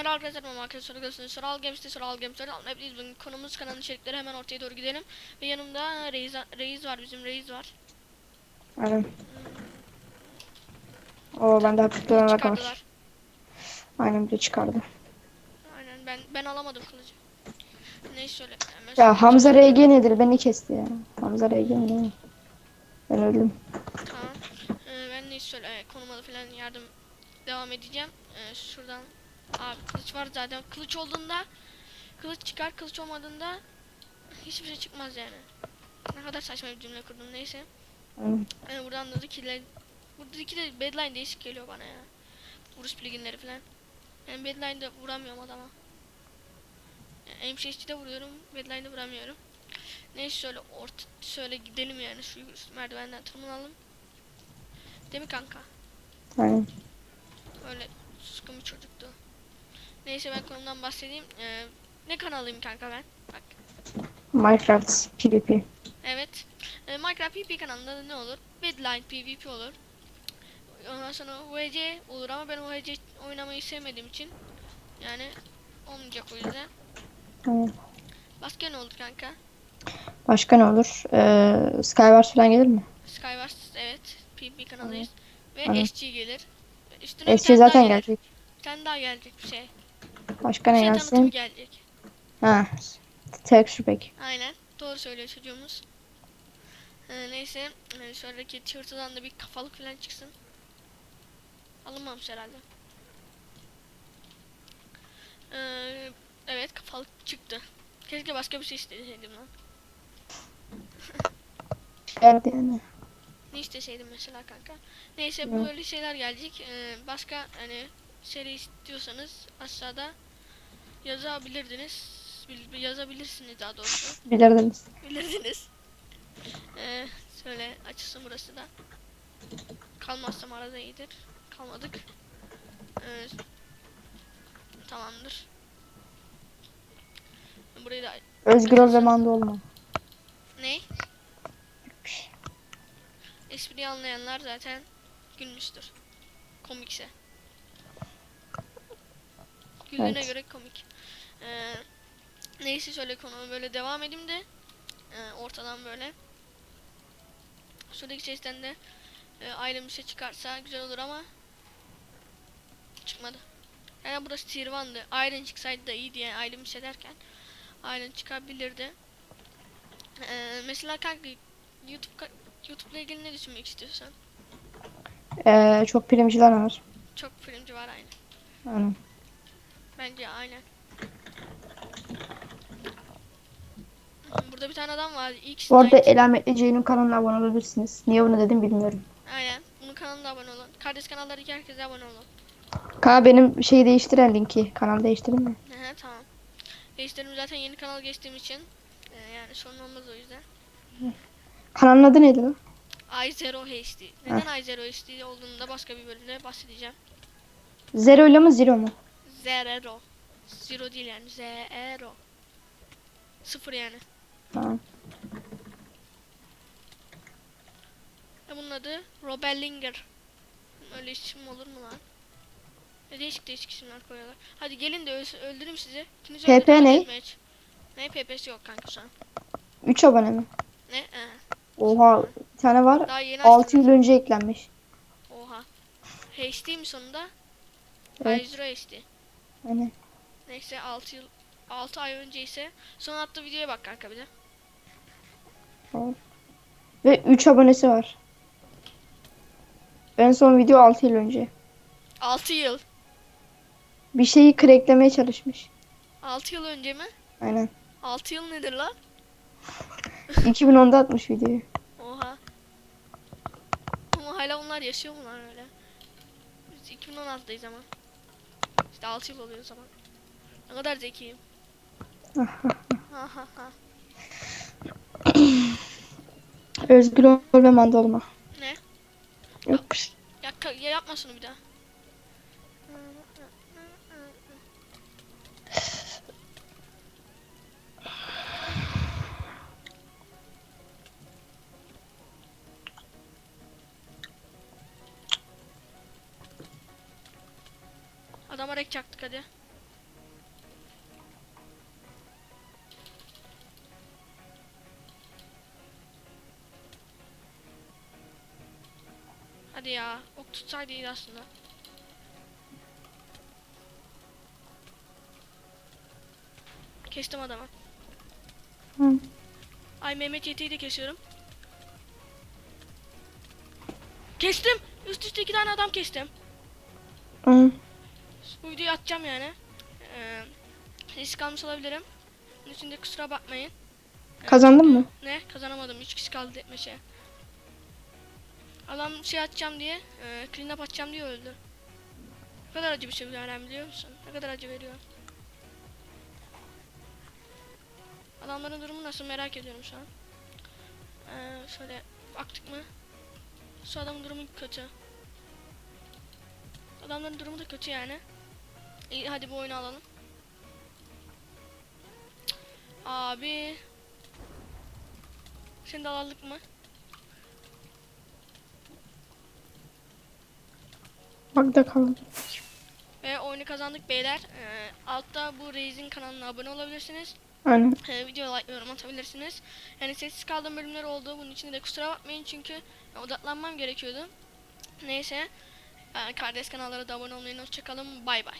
Merhaba arkadaşlar, ben arkadaşlar görüyorsunuz. Soral Games'te Soral Games'te hepiniz bugün konumuz kanalın içerikleri hemen ortaya doğru gidelim. Ve yanımda Reis, Reis var, bizim Reis var. Aynen. O bende hafifleme var. Çıkardılar. Aynen bir de çıkardı. Aynen ben ben alamadım kılıcı. Neyse. Hemen Ya Hamza RG nedir? Beni kesti ya. Hamza RG mi? Ben öldüm. Tamam. Ee, ben neyse şöyle e, konuma falan yardım devam edeceğim. Ee, şuradan abi kılıç var zaten. Kılıç olduğunda kılıç çıkar, kılıç olmadığında hiçbir şey çıkmaz yani. Ne kadar saçma bir cümle kurdum neyse. Yani buradan da kill Buradaki de Badline değişik geliyor bana ya. Vuruş pluginleri falan. Ben Badline'da vuramıyorum adama. Yani MCH'de vuruyorum, Badline'da vuramıyorum. Neyse şöyle orta şöyle gidelim yani şu merdivenden tırmanalım. Değil mi kanka? Aynen. Öyle sıkı bir çocuktu. Neyse ben konumdan bahsedeyim. Ee, ne kanalıyım kanka ben? Bak. Minecraft PvP. Evet. Ee, Minecraft PvP kanalında da ne olur? Badline PvP olur. Ondan sonra UHC olur ama ben UHC oynamayı sevmediğim için yani olmayacak o yüzden. Aynen. Başka ne olur kanka? Başka ne olur? Ee, Skywars falan gelir mi? Skywars evet PvP kanalıyız. Ve Aynen. SG gelir. Üstüne daha zaten gelecek. Bir tane daha gelecek bir şey. Başka ne şey gelsin? gelecek. Ha. Texture pack. Aynen. Doğru söylüyor çocuğumuz. Ee, neyse. Ee, şuradaki tişörtüden de bir kafalık falan çıksın. Alınmamış herhalde. Ee, evet kafalık çıktı. Keşke başka bir şey isteseydim lan. Evet yani. Ne isteseydim mesela kanka. Neyse böyle şeyler gelecek. Ee, başka hani seri istiyorsanız aşağıda yazabilirdiniz. Bil- yazabilirsiniz daha doğrusu. Bilirdiniz. bilirdiniz. Ee, şöyle açılsın burası da. Kalmazsam arada iyidir. Kalmadık. Ee, tamamdır. Burayı da Özgür ol ve manda olma. ne? Espriyi anlayanlar zaten gülmüştür. Komikse. Güldüğüne Evet. göre komik. Ee, neyse şöyle konumu böyle devam edeyim de e, ortadan böyle. Şuradaki sesten de e, ayrı bir şey çıkarsa güzel olur ama çıkmadı. Yani burası tier 1'dı. Iron çıksaydı da iyiydi yani ayrı bir şey derken. Iron çıkabilirdi. Ee, mesela kanka YouTube YouTube'la ilgili ne düşünmek istiyorsun? Ee, çok primciler var. Çok filmci var aynı. Aynen. Bence aynen. Burada bir tane adam var. X Bu arada. Elametli C'nin kanalına abone olabilirsiniz. Niye bunu dedim bilmiyorum. Aynen. Bunun kanalına abone olun. Kardeş kanallardaki herkese abone olun. Ka benim şeyi değiştiren linki. Kanal değiştirin mi? Hı tamam. Değiştirdim zaten yeni kanal geçtiğim için. e, yani sorun olmaz o yüzden. Kanalın adı neydi lan? i0 HD. Neden i0 HD olduğunu da başka bir bölümde bahsedeceğim. Zero ile mi zero mu? Zero. Zero değil yani. Zero. Sıfır yani. Tamam. E bunun adı Robellinger. Öyle isim olur mu lan? Ne değişik değişik isimler koyuyorlar. Hadi gelin de öl- öldüreyim sizi. İkinizi PP ne? Ne PP'si yok kanka şu an. 3 abone mi? Ne? Ee, Oha bir tane var. daha yeni 6 açtım. yıl önce eklenmiş. Oha. HD mi sonunda? Evet. Evet. HD. Aynen. Neyse 6 yıl 6 ay önce ise son attığı videoya bak kanka bir de. Tamam. Ve 3 abonesi var. En son video 6 yıl önce. 6 yıl. Bir şeyi cracklemeye çalışmış. 6 yıl önce mi? Aynen. 6 yıl nedir lan? 2010'da atmış videoyu. Oha. Ama hala onlar yaşıyor mu lan öyle? Biz 2016'dayız ama. İşte 6 yıl oluyor o zaman. Ne kadar zekiyim. Özgür ol ve manda olma. Ne? Yok şey. Ya, ya yapma şunu bir daha. Adama rek çaktık hadi. Hadi ya. Ok tutsaydı iyi aslında. Kestim adamı. Hı. Ay Mehmet Yeti'yi de kesiyorum. Kestim. Üst üste iki tane adam kestim. Hı. Bu videoyu atacağım yani. Ee, risk almış olabilirim. Bunun için de kusura bakmayın. Kazandın mı? Ne? Kazanamadım. 3 kişi kaldı etmeşe. Adam şey atacağım diye, e, clean up atacağım diye öldü. Ne kadar acı bir şey veren biliyor musun? Ne kadar acı veriyor. Adamların durumu nasıl merak ediyorum şu an. Ee, şöyle baktık mı? Şu adamın durumu kötü. Adamların durumu da kötü yani. İyi hadi bu oyunu alalım. Abi. De alalım mı? Bak da kaldı. Ve oyunu kazandık beyler. Ee, altta bu Reis'in kanalına abone olabilirsiniz. Aynen. Ee, video like yorum atabilirsiniz. Yani sessiz kaldığım bölümler oldu. Bunun için de kusura bakmayın çünkü odaklanmam gerekiyordu. Neyse. Ee, kardeş kanallara da abone olmayı. Hoşçakalın. Bay bay.